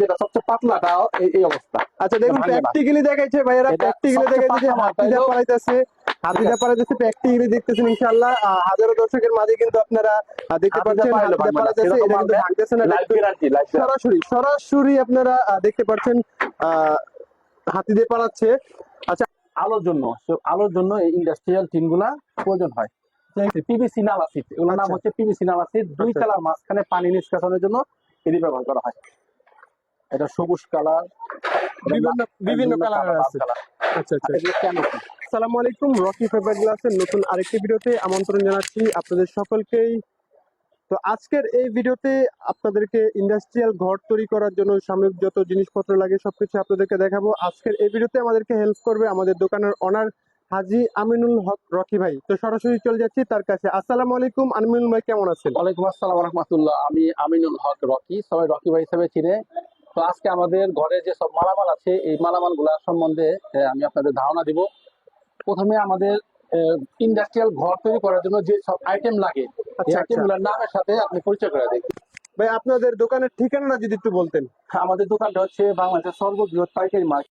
যেটা সবচেয়ে পাতলাটা এই অবস্থা। আচ্ছা দেখুন প্র্যাকটিক্যালি দেখাইছে ভাইয়েরা প্র্যাকটিক্যালি দেখাইছে যে হাতিটা পালাইতেছে হাতিটা পালাইতেছে প্র্যাকটিক্যালি দেখতেছেন ইনশাআল্লাহ হাজারো দর্শকের মাঝে কিন্তু আপনারা দেখতে পাচ্ছেন হাতিটা পালাইতেছে এটা কিন্তু ভাঙতেছে না সরাসরি সরাসরি আপনারা আহ, দেখতে পাচ্ছেন হাতি দিয়ে পালাচ্ছে আলোর জন্য আলোর জন্য এই ইন্ডাস্ট্রিয়াল টিনগুলা প্রয়োজন হয়। পিভিসি এগুলোর নাম আচ্ছা। হচ্ছে পিভিসি নালা সিট দুই আচ্ছা। কালার মাঝখানে পানি নিষ্কাশনের জন্য এটি ব্যবহার করা হয়। এটা সবুজ কালার বিভিন্ন বিভিন্ন কালার আছে। আচ্ছা আচ্ছা আসসালামু আলাইকুম রকি ফেভার গ্লাসের নতুন আরেকটি ভিডিওতে আমন্ত্রণ জানাচ্ছি আপনাদের সকলকেই। তো আজকের এই ভিডিওতে আপনাদেরকে ইন্ডাস্ট্রিয়াল ঘর তৈরি করার জন্য সাময়িক যত জিনিসপত্র লাগে সবকিছু আপনাদেরকে দেখাবো। আজকের এই ভিডিওতে আমাদেরকে হেল্প করবে আমাদের দোকানের অনার হাজি আমিনুল হক রকি ভাই। তো সরাসরি চলে যাচ্ছি তার কাছে। আসসালামু আলাইকুম আমিনুল ভাই কেমন আছেন? ওয়ালাইকুম আসসালাম রহমতুল্লাহ। আমি আমিনুল হক রকি সবাই রকি ভাই হিসেবে চিনে। তো আজকে আমাদের ঘরে যে সব মালামাল আছে এই মালামালগুলার সম্বন্ধে আমি আপনাদের ধারণা দিব। প্রথমে আমাদের ইন্ডাস্ট্রিয়াল ঘর তৈরি করার জন্য যে সব আইটেম লাগে আচ্ছা আইটেম আচ্ছা। গুলার নামের সাথে আপনি পরিচয় করে দেখুন ভাই আপনাদের দোকানের ঠিকানাটা যদি একটু বলতেন। আমাদের দোকানটা হচ্ছে বাংলাদেশের সর্ববৃহৎ পাইকারি মার্কেট।